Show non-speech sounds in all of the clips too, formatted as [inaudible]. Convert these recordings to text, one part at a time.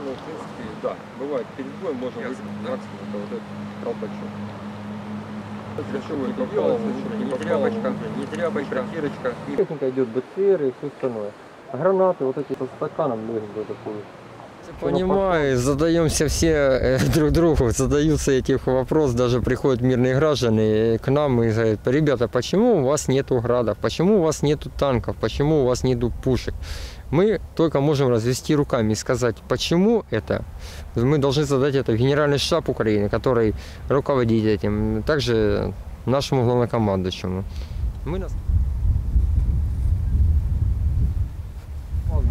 но в принципе, да, бывает перед боем можно Ясно, выиграть да. максимум, это вот этот колпачок. Чтобы чего не это попало, не не тряпочка, не тряпочка, кирочка. Техника идет БТР и все остальное. Гранаты, вот эти со стаканом легенькой такой. Понимаю, задаемся все э, [laughs] друг другу, задаются этих вопрос, даже приходят мирные граждане к нам и говорят, ребята, почему у вас нету градов, почему у вас нету танков, почему у вас нету пушек? Мы только можем развести руками и сказать, почему это. Мы должны задать это в Генеральный штаб Украины, который руководит этим, также нашему главнокомандующему. Мы нас Ладно,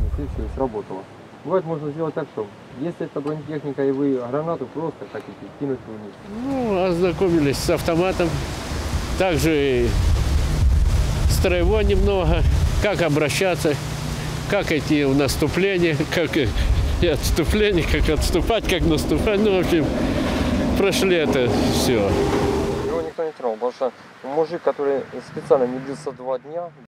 сработало. Бывает, можно сделать так, что если это бронетехника и вы гранату просто хотите кинуть вниз. Ну, ознакомились с автоматом, также строевой немного, как обращаться, как идти в наступление, как и отступление, как отступать, как наступать. Ну, в общем, прошли это все. Его никто не тронул, потому что мужик, который специально не бился два дня,